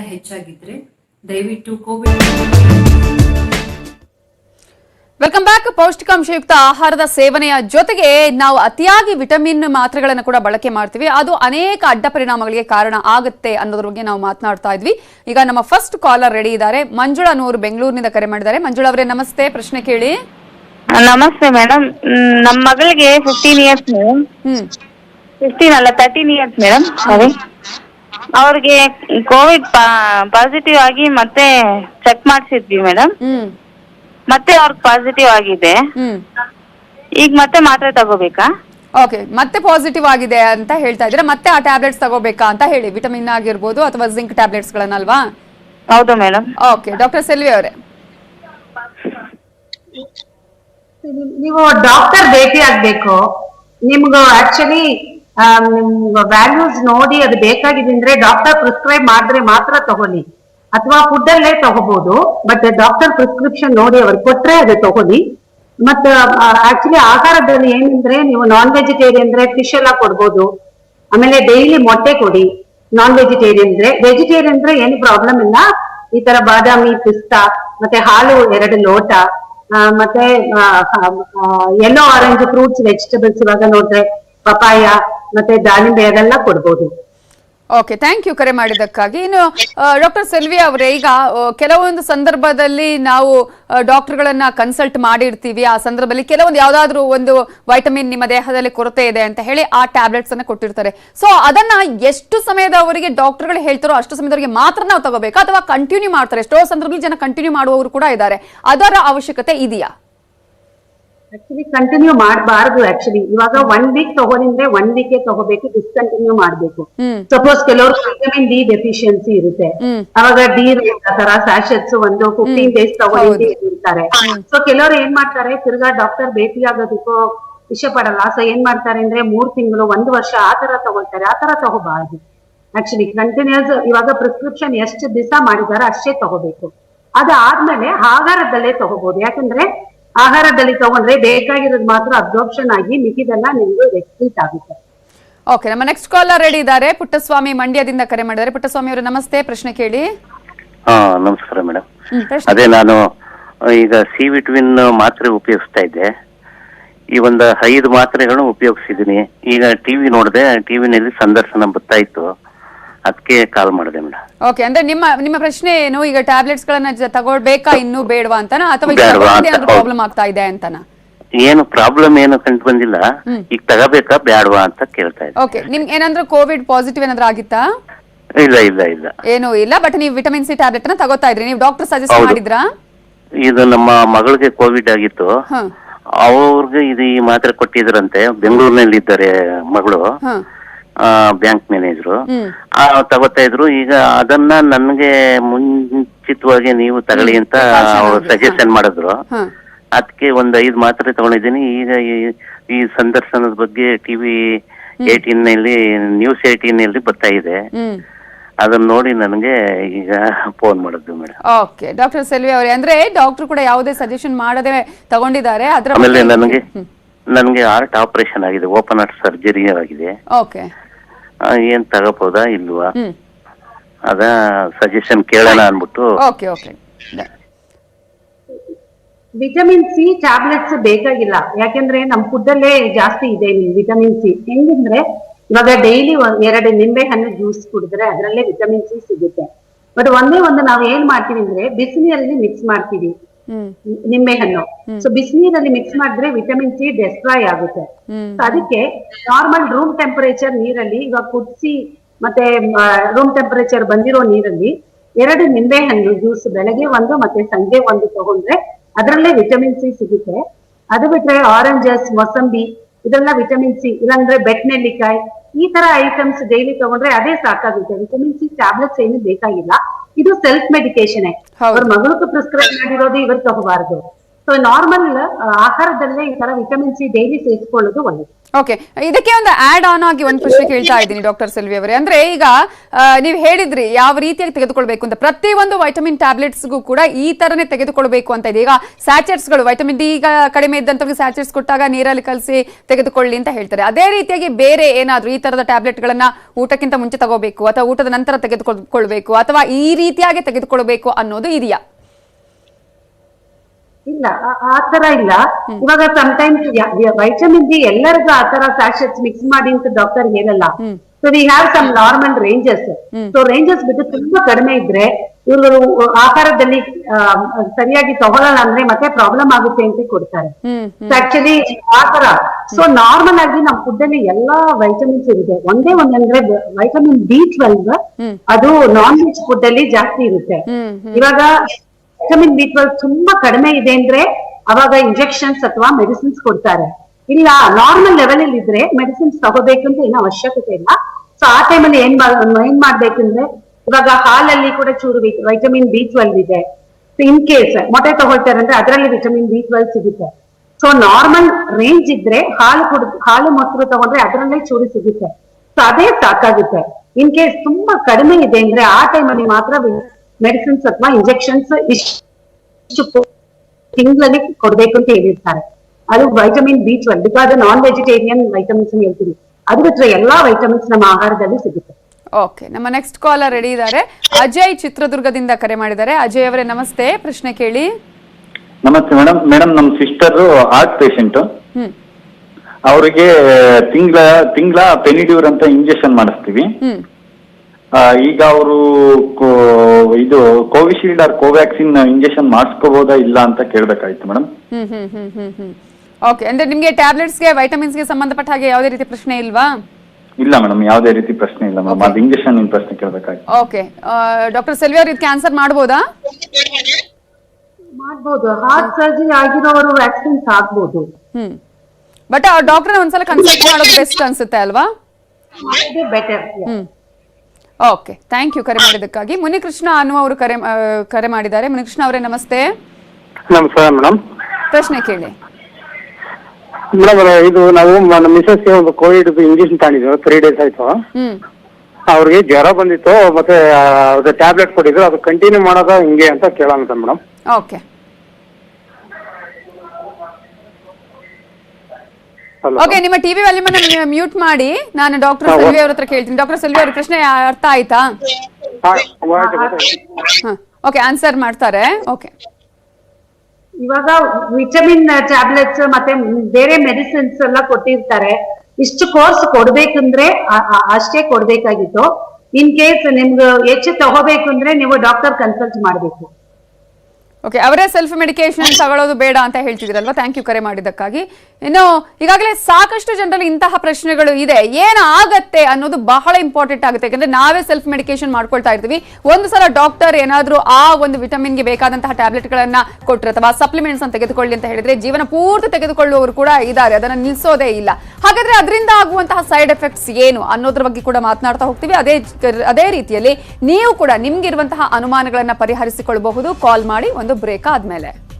ಹೆಚ್ಚಾಗಿದ್ರೆ ದಯವಿಟ್ಟು Covid welcome back ಪೌಷ್ಟಿಕಾಂಶಯುಕ್ತ ಆಹಾರದ ಸೇವನೆಯ ಜೊತೆಗೆ ನಾವು ಅತಿಯಾಗಿ ವಿಟಮಿನ್ ಮಾತ್ರೆಗಳನ್ನು ಕೂಡ ಬಳಕೆ ಮಾಡ್ತೀವಿ. ಅದು ಅನೇಕ ಅಡ್ಡ ಪರಿಣಾಮಗಳಿಗೆ ಕಾರಣ ಆಗುತ್ತೆ ಅನ್ನೋದ್ರ ಬಗ್ಗೆ ನಾವು ಮಾತನಾಡ್ತಾ ಇದ್ವಿ. ಈಗ ನಮ್ಮ ಫಸ್ಟ್ ಕಾಲರ್ ರೆಡಿ ಇದ್ದಾರೆ. ಮಂಜುಳಾ ನೂರು ಬೆಂಗಳೂರಿನಿಂದ ಕರೆ ಮಾಡಿದ್ದಾರೆ. ಮಂಜುಳಾ ಅವರೇ ನಮಸ್ತೆ. ಪ್ರಶ್ನೆ ಕೇಳಿ. ನಮಸ್ತೆ ಮೇಡಮ್ ನಮ್ಮ ಮಗಳಿಗೆ ಫಿಫ್ಟೀನ್ ಇಯರ್ಸ್ ಮೇಡಮ್ ಹ್ಮ್. ಫಿಫ್ಟೀನ್ ಅಲ್ಲ ತರ್ಟೀನ್ ಇಯರ್ಸ್ ಮೇಡಮ್ ಸಾರಿ ಅವ್ರಿಗೆ ಕೋವಿಡ್ ಪಾಸಿಟಿವ್ ಆಗಿ ಮತ್ತೆ ಚೆಕ್ ಮಾಡಿಸಿದ್ವಿ ಮೇಡಮ್ ಹ್ಮ್. ಮತ್ತೆ ಅವ್ರಿಗೆ ಪಾಸಿಟಿವ್ ಆಗಿದೆ. ಹ್ಮ್. ಈಗ ಮತ್ತೆ ಮಾತ್ರೆ ತಗೋಬೇಕಾ? ಓಕೆ ಮತ್ತೆ ಪಾಸಿಟಿವ್ ಆಗಿದೆ ಅಂತ ಹೇಳ್ತಾ ಇದ್ರೆ ಮತ್ತೆ ಆ ಟ್ಯಾಬ್ಲೆಟ್ಸ್ ತಗೋಬೇಕಾ ಅಂತ ಹೇಳಿ. ವಿಟಮಿನ್ ಆಗಿರ್ಬೋದು ಅಥವಾ ಜಿಂಕ್ ಟ್ಯಾಬ್ಲೆಟ್ಸ್ ಗಳನ್ನಲ್ವಾ? ಹೌದು ಮೇಡಮ್ ಓಕೆ ಡಾಕ್ಟರ್ ಸೆಲ್ವಿ ಅವರೇ. ನೀವು ಡಾಕ್ಟರ್ ಭೇಟಿ ಆಗ್ಬೇಕು. ನಿಮ್ಗೆ ಆಕ್ಚುಲಿ ವ್ಯಾಲ್ಯೂಸ್ ನೋಡಿ ಅದು ಬೇಕಾಗಿದೆ ಅಂದ್ರೆ ಡಾಕ್ಟರ್ ಪ್ರಿಸ್ಕ್ರೈಬ್ ಮಾಡಿದ್ರೆ ಮಾತ್ರ ತಗೊಳ್ಳಿ. ಅಥವಾ ಫುಡ್ ಅಲ್ಲೇ ತಗೋಬಹುದು ಬಟ್ ಡಾಕ್ಟರ್ ಪ್ರಿಸ್ಕ್ರಿಪ್ಷನ್ ನೋಡಿ ಅವ್ರು ಕೊಟ್ರೆ ಅದು ತಗೊಳ್ಳಿ. ಮತ್ತೆ ಆಕ್ಚುಲಿ ಆಹಾರದಲ್ಲಿ ಏನಂದ್ರೆ ನೀವು ನಾನ್ ವೆಜಿಟೇರಿಯನ್ ಅಂದ್ರೆ ಫಿಶ್ ಎಲ್ಲ ಕೊಡ್ಬೋದು. ಆಮೇಲೆ ಡೈಲಿ ಮೊಟ್ಟೆ ಕೊಡಿ. ನಾನ್ ವೆಜಿಟೇರಿಯನ್ ಅಂದ್ರೆ ವೆಜಿಟೇರಿಯನ್ ಅಂದ್ರೆ ಏನು ಪ್ರಾಬ್ಲಮ್ ಇಲ್ಲ. ಈ ತರ ಬಾದಾಮಿ, ಪಿಸ್ತಾ, ಮತ್ತೆ ಹಾಲು ಎರಡು ಲೋಟ ಮತ್ತೆ ಎಲ್ಲೋ ಆರೆಂಜ್ ಫ್ರೂಟ್ಸ್ ವೆಜಿಟೇಬಲ್ಸ್ ಇವಾಗ ನೋಡ್ರೆ ಪಪಾಯ ಮತ್ತೆ ದಾಳಿಂಬೆ ಅದೆಲ್ಲ ಕೊಡ್ಬೋದು. ಓಕೆ ಥ್ಯಾಂಕ್ ಯು ಕರೆ ಮಾಡಿದ್ದಕ್ಕಾಗಿ. ಇನ್ನು ಡಾಕ್ಟರ್ ಸೆಲ್ವಿ ಅವರೇ, ಈಗ ಕೆಲವೊಂದು ಸಂದರ್ಭದಲ್ಲಿ ನಾವು ಡಾಕ್ಟರ್ಗಳನ್ನ ಕನ್ಸಲ್ಟ್ ಮಾಡಿರ್ತೀವಿ. ಆ ಸಂದರ್ಭದಲ್ಲಿ ಕೆಲವೊಂದು ಯಾವ್ದಾದ್ರು ಒಂದು ವೈಟಮಿನ್ ನಿಮ್ಮ ದೇಹದಲ್ಲಿ ಕೊರತೆ ಇದೆ ಅಂತ ಹೇಳಿ ಆ ಟ್ಯಾಬ್ಲೆಟ್ಸ್ ಅನ್ನ ಕೊಟ್ಟಿರ್ತಾರೆ. ಸೊ ಅದನ್ನ ಎಷ್ಟು ಸಮಯದವರೆಗೆ ಡಾಕ್ಟರ್ಗಳು ಹೇಳ್ತಾರೋ ಅಷ್ಟು ಸಮಯದವರೆಗೆ ಮಾತ್ರ ನಾವು ತಗೋಬೇಕಾ? ಅಥವಾ ಕಂಟಿನ್ಯೂ ಮಾಡ್ತಾರೆ? ಎಷ್ಟೋ ಸಂದರ್ಭದಲ್ಲಿ ಜನ ಕಂಟಿನ್ಯೂ ಮಾಡುವವರು ಕೂಡ ಇದ್ದಾರೆ. ಅದರ ಅವಶ್ಯಕತೆ ಇದೆಯಾ? ಆಕ್ಚುಲಿ ಕಂಟಿನ್ಯೂ ಮಾಡಬಾರ್ದು ಆಕ್ಚುಲಿ ಇವಾಗ ಒನ್ ವೀಕ್ ತಗೋದಿಂದ್ರೆ ಒನ್ ವೀಕ್ ತಗೋಬೇಕು ಡಿಸ್ಕಂಟಿನ್ಯೂ ಮಾಡ್ಬೇಕು. ಸಪೋಸ್ ಕೆಲವರು ವಿಟಮಿನ್ ಡಿ ಡೆಫಿಷಿಯನ್ಸಿ ಇರುತ್ತೆ. ಅವಾಗ ಡಿ ತರ ಸ್ಯಾಶೆಟ್ಸ್ ಒಂದು ಫಿಫ್ಟೀನ್ ಡೇಸ್ ತಗೊಂಡಿ ಇರ್ತಾರೆ. ಸೊ ಕೆಲವರು ಏನ್ ಮಾಡ್ತಾರೆ ತಿರ್ಗಾ ಡಾಕ್ಟರ್ ಭೇಟಿ ಆಗೋದಕ್ಕೂ ಇಷ್ಟ ಪಡಲ್ಲ ಸೊ ಏನ್ ಮಾಡ್ತಾರೆ ಅಂದ್ರೆ ಮೂರ್ ತಿಂಗಳು ಒಂದ್ ವರ್ಷ ಆ ತರ ತಗೊಳ್ತಾರೆ. ಆ ತರ ತಗೋಬಾರ್ದು. ಆಕ್ಚುಲಿ ಕಂಟಿನ್ಯೂಸ್ ಇವಾಗ ಪ್ರಿಸ್ಕ್ರಿಪ್ಷನ್ ಎಷ್ಟು ದಿವಸ ಮಾಡಿದಾರ ಅಷ್ಟೇ ತಗೋಬೇಕು. ಅದಾದ್ಮೇಲೆ ಆಹಾರದಲ್ಲೇ ತಗೋಬಹುದು ಯಾಕಂದ್ರೆ ಆಹಾರದಲ್ಲಿ ತಗೊಂಡ್ರೆ ಬೇಕಾಗಿರೋದು ಮಾತ್ರ ಅಬ್ಸಾರ್ಪ್ಷನ್ ಆಗಿ ಮಿಕ್ಕಿದೆಲ್ಲ ನಿಮ್ಗೆ ರೆಸ್ಟ್ರಿಕ್ಟ್ ಆಗುತ್ತೆ. ಓಕೆ ನಮ್ಮ ನೆಕ್ಸ್ಟ್ ಕಾಲರ್ ರೆಡಿ ಇದ್ದಾರೆ. ಪುಟ್ಟಸ್ವಾಮಿ ಮಂಡ್ಯದಿಂದ ಕರೆ ಮಾಡಿದ್ದಾರೆ. ಪುಟ್ಟಸ್ವಾಮಿ ಅವರು ನಮಸ್ತೆ ಪ್ರಶ್ನೆ ಕೇಳಿ. ಹಾ ನಮಸ್ಕಾರ ಮೇಡಮ್ ಅದೇ ನಾನು ಈಗ ಸಿ ವಿಟಮಿನ್ ಮಾತ್ರೆ ಉಪಯೋಗಿಸ್ತಾ ಇದ್ದೆ. ಈ ಒಂದು ಐದು ಮಾತ್ರೆಗಳು ಉಪಯೋಗಿಸಿದೀನಿ ಈಗ ಟಿವಿ ನೋಡಿದೆ ಟಿವಿನಲ್ಲಿ ಸಂದರ್ಶನ ಬರ್ತಾ ಇತ್ತು. ಅದಕ್ಕೆ ಕಾಲ್ ಮಾಡಿದೆ ಮೇಡಮ್. ಓಕೆ ಅಂದ್ರೆ ನಿಮ್ಮ ನಿಮ್ಮ ಪ್ರಶ್ನೆ ಏನು? ಈಗ ಟ್ಯಾಬ್ಲೆಟ್ಸ್ ಗಳನ್ನ ತಗೊಳ್ಬೇಕಾ ಇನ್ನು ಬೇಡವಾ ಅಂತಾನ? ಅಥವಾ ಬೇಡ್ವಾ ಅಂತ, ಪ್ರಾಬ್ಲಮ್ ಆಗ್ತಾ ಇದೆ ಅಂತನಾ? ಏನು ಪ್ರಾಬ್ಲಮ್ ಏನು ಕಂಡು ಬಂದಿಲ್ಲ ಈಗ ತಗೋಬೇಕಾ ಬೇಡವಾ ಅಂತ ಕೇಳ್ತಾ ಇದ್ದೆ. ಓಕೆ ನಿಮ್ಗೆ ಏನಂದ್ರೆ ಕೋವಿಡ್ ಪಾಸಿಟಿವ್ ಏನಾದ್ರೂ ಆಗಿತ್ತಾ? ಇಲ್ಲ ಇಲ್ಲ ಇಲ್ಲ. ಏನೂ ಇಲ್ಲ ಬಟ್ ನೀವು ವಿಟಮಿನ್ ಸಿ ಟ್ಯಾಬ್ಲೆಟ್ ಅನ್ನ ತಗೋತಾ ಇದ್ರಿ. ನೀವು ಡಾಕ್ಟರ್ ಸಜೆಸ್ಟ್ ಹೌದು. ಮಾಡಿದ್ರಾ? ಇದು ನಮ್ಮ ಮಗಳಿಗೆ ಕೋವಿಡ್ ಆಗಿತ್ತು. ಹಾ. ಅವ್ರಿಗೆ ಇದು ಈ ಮಾತ್ರೆ ಕೊಟ್ಟಿದ್ರಂತೆ. ಬೆಂಗಳೂರಿನಲ್ಲಿ ಇದ್ದಾರೆ ಮಗಳು. ಹ. Bank manager. ತಗೋತಾ ಇದ್ರು. ಈಗ ಅದನ್ನ ನನ್ಗೆ ಮುಂಚಿತವಾಗಿ ನೀವು ತಗೊಳ್ಳಿ ಅಂತ ಅವರು ಸಜೆಷನ್ ಮಾಡಿದ್ರು. ಅದಕ್ಕೆ ಒಂದ್ ಐದ್ ಮಾತ್ರೆ ತಗೊಂಡಿದ್ದೀನಿ. ಈಗ ಈ- ಸಂದರ್ಶನದ ಬಗ್ಗೆ ಟಿವಿ ಏಟೀನ್ನಲ್ಲಿ ನ್ಯೂಸ್ ಏಟೀನ್ನಲ್ಲಿ ಬರ್ತಾ ಇದೆ. ಅದನ್ನ ನೋಡಿ ನನಗೆ ಈಗ ಫೋನ್ ಮಾಡಿದ್ದು ಮೇಡಮ್ ಓಕೆ. ಡಾಕ್ಟರ್ ಸೆಲ್ವಿ ಅವರೇ ಅಂದ್ರೆ ಡಾಕ್ಟರ್ ಕೂಡ ಯಾವುದೇ ಸಜೆಷನ್ ಮಾಡದೆ ತಗೊಂಡಿದ್ದಾರೆ. ಅದ್ರ ಮೇಲೆ ನನಗೆ. ನನಗೆ ಹಾರ್ಟ್ ಆಪರೇಷನ್ ಆಗಿದೆ ಓಪನ್ ಹಾರ್ಟ್ ಸರ್ಜರಿ ಆಗಿದೆ. ಓಕೆ ಆ, ಏನ್ ತಗೋಬೋದಾ ಇಲ್ವಾ? ಹ್ಮ್. ಅದ ಸಜೆಷನ್ ಕೇಳೋಣ ಅನ್ಬಿಟ್ಟು okay okay vitamin C tablets ಬೇಕಾಗಿಲ್ಲ. ಯಾಕೆಂದ್ರೆ ನಮ್ ಫುಡ್ ಅಲ್ಲೇ ಜಾಸ್ತಿ ಇದೆ ವಿಟಮಿನ್ ಸಿ ಹೆಂಗಂದ್ರೆ ಇವಾಗ ಡೈಲಿ ಎರಡು ನಿಂಬೆ ಹಣ್ಣು ಜ್ಯೂಸ್ ಕುಡಿದ್ರೆ ಅದರಲ್ಲೇ ವಿಟಮಿನ್ ಸಿ ಸಿಗುತ್ತೆ. ಬಟ್ ಒಂದೇ ಒಂದು ನಾವ್ ಏನ್ ಮಾಡ್ತೀವಿ ಅಂದ್ರೆ ಬಿಸಿನೀರಲ್ಲಿ ಮಿಕ್ಸ್ ಮಾಡ್ತೀವಿ. ಹ್ಮ್. ನಿಂಬೆ ಹಣ್ಣು ಸೊ ಬಿಸಿನೀರಲ್ಲಿ ಮಿಕ್ಸ್ ಮಾಡಿದ್ರೆ ವಿಟಮಿನ್ ಸಿ ಡೆಸ್ಟ್ರಾಯ್ ಆಗುತ್ತೆ. ಅದಕ್ಕೆ ನಾರ್ಮಲ್ ರೂಮ್ ಟೆಂಪರೇಚರ್ ನೀರಲ್ಲಿ ಇವಾಗ ಕುದಿಸಿ ಮತ್ತೆ ರೂಮ್ ಟೆಂಪರೇಚರ್ ಬಂದಿರೋ ನೀರಲ್ಲಿ ಎರಡು ನಿಂಬೆ ಹಣ್ಣು ಜ್ಯೂಸ್ ಬೆಳಗ್ಗೆ ಒಂದು ಮತ್ತೆ ಸಂಜೆ ಒಂದು ತಗೊಂಡ್ರೆ ಅದರಲ್ಲೇ ವಿಟಮಿನ್ ಸಿ ಸಿಗುತ್ತೆ. ಅದು ಬಿಟ್ರೆ ಆರೆಂಜಸ್ ಮೊಸಂಬಿ ಇದೆಲ್ಲ ವಿಟಮಿನ್ ಸಿ ಇಲ್ಲಾಂದ್ರೆ ಬೆಟ್ ನೆಲ್ಲಿಕಾಯಿ ಈ ತರ ಐಟಮ್ಸ್ ಡೈಲಿ ತಗೊಂಡ್ರೆ ಅದೇ ಸಾಕಾಗುತ್ತೆ. ವಿಟಮಿನ್ ಸಿ ಟ್ಯಾಬ್ಲೆಟ್ಸ್ ಏನು ಬೇಕಾಗಿಲ್ಲ. ಇದು ಸೆಲ್ಫ್ ಮೆಡಿಕೇಶನ್. ಅವ್ರ ಮಗಳಿಗೆ ಪ್ರಿಸ್ಕ್ರೈಬ್ ಮಾಡಿರೋದು ಇವ್ರು ತಗೋಬಾರ್ದು ಸೊ ನಾರ್ಮಲ್ ಆಹಾರದಲ್ಲೇ ಈ ತರ ವಿಟಮಿನ್ ಸಿ ಡೈಲಿ ಸೇರಿಸ್ಕೊಳ್ಳೋದು ಒಳ್ಳೇದು. ಓಕೆ ಇದಕ್ಕೆ ಒಂದು ಆಡ್ ಆನ್ ಆಗಿ ಒಂದು ಪ್ರಶ್ನೆ ಕೇಳ್ತಾ ಇದ್ದೀನಿ ಡಾಕ್ಟರ್ ಸೆಲ್ವಿ ಅವರೇ. ಅಂದ್ರೆ ಈಗ ನೀವು ಹೇಳಿದ್ರಿ ಯಾವ ರೀತಿಯಾಗಿ ತೆಗೆದುಕೊಳ್ಬೇಕು ಅಂತ. ಪ್ರತಿ ಒಂದು ವೈಟಮಿನ್ ಟ್ಯಾಬ್ಲೆಟ್ಸ್ಗೂ ಕೂಡ ಈ ತರನೇ ತೆಗೆದುಕೊಳ್ಬೇಕು ಅಂತ ಇದೆ. ಈಗ ಸ್ಯಾಚೆಟ್ಸ್ಗಳು ವೈಟಮಿನ್ ಡಿ ಈಗ ಕಡಿಮೆ ಇದ್ದಂಥವ್ರಿಗೆ ಸ್ಯಾಚೆಟ್ಸ್ ಕೊಟ್ಟಾಗ ನೀರಲ್ಲಿ ಕಲಸಿ ತೆಗೆದುಕೊಳ್ಳಿ ಅಂತ ಹೇಳ್ತಾರೆ. ಅದೇ ರೀತಿಯಾಗಿ ಬೇರೆ ಏನಾದ್ರೂ ಈ ತರದ ಟ್ಯಾಬ್ಲೆಟ್ಗಳನ್ನ ಊಟಕ್ಕಿಂತ ಮುಂಚೆ ತಗೋಬೇಕು ಅಥವಾ ಊಟದ ನಂತರ ತೆಗೆದುಕೊಳ್ಬೇಕು ಅಥವಾ ಈ ರೀತಿಯಾಗಿ ತೆಗೆದುಕೊಳ್ಬೇಕು ಅನ್ನೋದು ಇದೆಯಾ? ಇಲ್ಲ ಆ- ತರ ಇಲ್ಲ. ಇವಾಗ ಸಮಟೈಮ್ಸ್ ವೈಟಮಿನ್ ಡಿ ಎಲ್ಲರಿಗೂ ಆ ತರ ಸ್ಯಾಶೆಟ್ಸ್ ಮಿಕ್ಸ್ ಮಾಡಿ ಅಂತ ಡಾಕ್ಟರ್ ಹೇಳಲ್ಲ. So we have some normal ranges so ranges ಬಿಟ್ಟು ತುಂಬಾ ಕಡಿಮೆ ಇದ್ರೆ ಇವರು ಆಹಾರದಲ್ಲಿ ಸರಿಯಾಗಿ ತಗೊಳ್ಳಲ್ಲ ಅಂದ್ರೆ ಮತ್ತೆ ಪ್ರಾಬ್ಲಮ್ ಆಗುತ್ತೆ ಅಂತ ಕೊಡ್ತಾರೆ. ಆಕ್ಚುಲಿ ಆಕ್ಚುಲಿ ಆತರ ಸೊ ನಾರ್ಮಲ್ ಆಗಿ ನಮ್ ಫುಡ್ ಅಲ್ಲಿ ಎಲ್ಲಾ ವೈಟಮಿನ್ಸ್ ಇರುತ್ತೆ. ಒಂದೇ ಒಂದಂದ್ರೆ ವೈಟಮಿನ್ ಬಿ ಟ್ವೆಲ್ವ್ ಅದು ನಾನ್ ವೆಜ್ ಫುಡ್ ಅಲ್ಲಿ ಜಾಸ್ತಿ ಇರುತ್ತೆ. ಇವಾಗ ವಿಟಮಿನ್ ಬಿ ಟ್ವೆಲ್ ತುಂಬಾ ಕಡಿಮೆ ಇದೆ ಅಂದ್ರೆ ಅವಾಗ ಇಂಜೆಕ್ಷನ್ಸ್ ಅಥವಾ ಮೆಡಿಸಿನ್ಸ್ ಕೊಡ್ತಾರೆ. ಇಲ್ಲ ನಾರ್ಮಲ್ ಲೆವೆಲ್ ಅಲ್ಲಿ ಇದ್ರೆ ಮೆಡಿಸಿನ್ಸ್ ತಗೋಬೇಕಂತ ಏನು ಅವಶ್ಯಕತೆ ಇಲ್ಲ. ಸೊ ಆ ಟೈಮಲ್ಲಿ ಏನ್ ಏನ್ ಮಾಡ್ಬೇಕಂದ್ರೆ ಇವಾಗ ಹಾಲಲ್ಲಿ ಕೂಡ ಚೂರು ವಿಟಮಿನ್ ಬಿ ಟ್ವೆಲ್ವ್ ಇದೆ. ಇನ್ ಕೇಸ್ ಮೊಟ್ಟೆ ತಗೊಳ್ತಾರೆ ಅಂದ್ರೆ ಅದರಲ್ಲಿ ವಿಟಮಿನ್ ಬಿ ಟ್ವೆಲ್ವ್ ಸಿಗುತ್ತೆ. ಸೊ ನಾರ್ಮಲ್ ರೇಂಜ್ ಇದ್ರೆ ಹಾಲು ಕುಡ್, ಹಾಲು ಮೊಸರು ತಗೊಂಡ್ರೆ ಅದರಲ್ಲೇ ಚೂರು ಸಿಗುತ್ತೆ. ಸೊ ಅದೇ ಸಾಕಾಗುತ್ತೆ. ಇನ್ ಕೇಸ್ ತುಂಬಾ ಕಡಿಮೆ ಇದೆ ಅಂದ್ರೆ ಆ ಟೈಮಲ್ಲಿ ಮಾತ್ರ ಮೆಡಿಸಿನ್ಸ್ ಅಥವಾ ಇಂಜೆಕ್ಷನ್ಸ್ ಇಷ್ಟು ತಿಂಗಳಲ್ಲಿ ಕೊಡ್ಬೇಕು ಅಂತ ಹೇಳಿರ್ತಾರೆ. ಅದು vitamin B twelve because non vegetarian vitamins ಹೇಳ್ತೀವಿ. ಅದು ಬಿಟ್ಟರೆ ಎಲ್ಲಾ ವೈಟಮಿನ್ಸ್ ನಮ್ಮ ಆಹಾರದಲ್ಲಿ ಸಿಗುತ್ತೆ. ಓಕೆ ನಮ್ಮ ನೆಕ್ಸ್ಟ್ ಕಾಲರ್ ರೆಡಿ ಇದ್ದಾರೆ ಅಜಯ್ ಚಿತ್ರದುರ್ಗದಿಂದ ಕರೆ ಮಾಡಿದ್ದಾರೆ. ಅಜಯ್ ಅವರೇ ನಮಸ್ತೆ. ಪ್ರಶ್ನೆ ಕೇಳಿ. ನಮಸ್ತೆ ಮೇಡಮ್ ಮೇಡಮ್ ನಮ್ಮ ಸಿಸ್ಟರ್ ಹಾರ್ಟ್ ಪೇಷಂಟ್ ಅವರಿಗೆ ತಿಂಗಳ ತಿಂಗಳ ಪೆನಿಡ್ಯೂರ್ ಅಂತ ಇಂಜೆಕ್ಷನ್ ಮಾಡಿಸ್ತೀವಿ. ಈಗ ಅವರು ಇದು ಕೋವಿಶೀಲ್ಡ್ ಆರ್ ಕೋವ್ಯಾಕ್ಸಿನ್ ಇಂಜೆಕ್ಷನ್ ಮಾಡಿಸ್ಕೋಬಹುದಾ ಇಲ್ಲ ಅಂತ ಕೇಳಬೇಕಾಯ್ತು ಮೇಡಮ್. ಹ್ಮ್ ಹ್ಮ್ ಹ್ಮ್ ಹ್ಮ್ ಹ್ಮ್. ಓಕೆ ಅಂದ್ರೆ ನಿಮ್ಗೆ ಟ್ಯಾಬ್ಲೆಟ್ಸ್ಗೆ ವೈಟಮಿನ್ಸ್ಗೆ ಸಂಬಂಧಪಟ್ಟ ಹಾಗೆ ಯಾವುದೇ ರೀತಿ ಪ್ರಶ್ನೆ ಇಲ್ವಾ? ಇಲ್ಲ ಮೇಡಮ್ ಯಾವುದೇ ರೀತಿ ಪ್ರಶ್ನೆ ಇಲ್ಲ ಮೇಡಮ್. ಅದು ಇಂಜೆಕ್ಷನ್ ನಿಮ್ ಪ್ರಶ್ನೆ ಕೇಳ್ಬೇಕಾಯ್ತು. ಓಕೆ ಡಾಕ್ಟರ್ ಸೆಲ್ವಿ ಅವ್ರು ಇದಕ್ಕೆ ಆನ್ಸರ್ ಮಾಡ್ಬೋದಾ? ಮಾಡ್ಬೋದು. ಹಾರ್ಟ್ ಸರ್ಜರಿ ಆಗಿರೋರು ವ್ಯಾಕ್ಸಿನ್ಸ್ ಆಗ್ಬೋದು. ಹ್ಮ್. ಬಟ್ ಆ ಡಾಕ್ಟರ್ ಒಂದ್ಸಲ ಕನ್ಸಲ್ಟ್ ಮಾಡೋದು ಬೆಸ್ಟ್ ಅನ್ಸುತ್ತೆ ಅಲ್ವಾ? ಬೆಟರ್ ಹ್ಮ್. ಓಕೆ ಥ್ಯಾಂಕ್ ಯು ಕರೆ ಮಾಡಿದ್ದಕ್ಕಾಗಿ. ಮುನಿಕೃಷ್ಣ ಅನ್ನುವ ಅವರು ಕರೆ ಕರೆ ಮಾಡಿದ್ದಾರೆ. ಮುನಿಕೃಷ್ಣ ಅವರೇ ನಮಸ್ತೆ. ನಮಸ್ಕಾರ ಮೇಡಮ್ ಪ್ರಶ್ನೆ ಕೇಳಿ. ಮೇಡಮ್ ಇದು ನಾವು ನಮ್ಮ ಮಿಸಸ್ ಒಂದು ಕೋವಿಡ್ ಇಂಜೆಕ್ಷನ್ ತಗೊಂಡಿದ್ವಿ ತ್ರೀ ಡೇಸ್ ಆಯ್ತು. ಹ್ಮ್. ಅವ್ರಿಗೆ ಜ್ವರ ಬಂದಿತ್ತು ಮತ್ತೆ ಅದು ಟ್ಯಾಬ್ಲೆಟ್ ಕೊಟ್ಟಿದ್ರು ಅದು ಕಂಟಿನ್ಯೂ ಮಾಡೋದ ಹಿಂಗೆ ಅಂತ ಕೇಳೋಣ ಮೇಡಮ್ ಓಕೆ ಓಕೆ ನಿಮ್ಮ ಟಿವಿ ವಾಲ್ಯೂಮ್ ಅನ್ನ ಮ್ಯೂಟ್ ಮಾಡಿ ನಾನು ಡಾಕ್ಟರ್ ಸಲ್ವಿ ಅವ್ರ ಹತ್ರ ಕೇಳ್ತೀನಿ. ಡಾಕ್ಟರ್ ಸೆಲ್ವಿ ಅವ್ರ ಪ್ರಶ್ನೆ ಅರ್ಥ ಆಯ್ತಾ? ಹಾ ಓಕೆ ಆನ್ಸರ್ ಮಾಡ್ತಾರೆ. ಓಕೆ ಇವಾಗ ವಿಟಮಿನ್ ಟ್ಯಾಬ್ಲೆಟ್ಸ್ ಮತ್ತೆ ಬೇರೆ ಮೆಡಿಸಿನ್ಸ್ ಎಲ್ಲ ಕೊಟ್ಟಿರ್ತಾರೆ. ಇಷ್ಟು ಕೋರ್ಸ್ ಕೊಡ್ಬೇಕಂದ್ರೆ ಅಷ್ಟೇ ಕೊಡ್ಬೇಕಾಗಿತ್ತು. ಇನ್ ಕೇಸ್ ನಿಮ್ಗೆ ಹೆಚ್ಚು ತಗೋಬೇಕು ಅಂದ್ರೆ ನೀವು ಡಾಕ್ಟರ್ ಕನ್ಸಲ್ಟ್ ಮಾಡ್ಬೇಕು. ಓಕೆ ಅವರೇ ಸೆಲ್ಫ್ ಮೆಡಿಕೇಶನ್ ತಗೊಳ್ಳೋದು ಬೇಡ ಅಂತ ಹೇಳ್ತಿದ್ರಲ್ವಾ? ಥ್ಯಾಂಕ್ ಯು ಕರೆ ಮಾಡಿದ್ದಕ್ಕಾಗಿ. ಇನ್ನು ಈಗಾಗಲೇ ಸಾಕಷ್ಟು ಜನರಲ್ಲಿ ಇಂತಹ ಪ್ರಶ್ನೆಗಳು ಇದೆ. ಏನಾಗತ್ತೆ ಅನ್ನೋದು ಬಹಳ ಇಂಪಾರ್ಟೆಂಟ್ ಆಗುತ್ತೆ. ಯಾಕಂದ್ರೆ ನಾವೇ ಸೆಲ್ಫ್ ಮೆಡಿಕೇಶನ್ ಮಾಡ್ಕೊಳ್ತಾ ಇರ್ತೀವಿ. ಒಂದು ಸಲ ಡಾಕ್ಟರ್ ಏನಾದರೂ ಆ ಒಂದು ವಿಟಮಿನ್ಗೆ ಬೇಕಾದಂತಹ ಟ್ಯಾಬ್ಲೆಟ್ಗಳನ್ನ ಕೊಟ್ಟರು ಅಥವಾ ಸಪ್ಲಿಮೆಂಟ್ಸ್ ಅನ್ನು ತೆಗೆದುಕೊಳ್ಳಿ ಅಂತ ಹೇಳಿದ್ರೆ ಜೀವನ ಪೂರ್ತಿ ತೆಗೆದುಕೊಳ್ಳುವವರು ಕೂಡ ಇದ್ದಾರೆ. ಅದನ್ನ ನಿಲ್ಲಿಸೋದೇ ಇಲ್ಲ. ಹಾಗಾದ್ರೆ ಅದರಿಂದ ಆಗುವಂತಹ ಸೈಡ್ ಎಫೆಕ್ಟ್ಸ್ ಏನು ಅನ್ನೋದ್ರ ಬಗ್ಗೆ ಕೂಡ ಮಾತನಾಡ್ತಾ ಹೋಗ್ತೀವಿ. ಅದೇ ಅದೇ ರೀತಿಯಲ್ಲಿ ನೀವು ಕೂಡ ನಿಮ್ಗಿರುವಂತಹ ಅನುಮಾನಗಳನ್ನ ಪರಿಹರಿಸಿಕೊಳ್ಳಬಹುದು. ಕಾಲ್ ಮಾಡಿ ಒಂದು ಬ್ರೇಕ್ ಆದ್ಮೇಲೆ.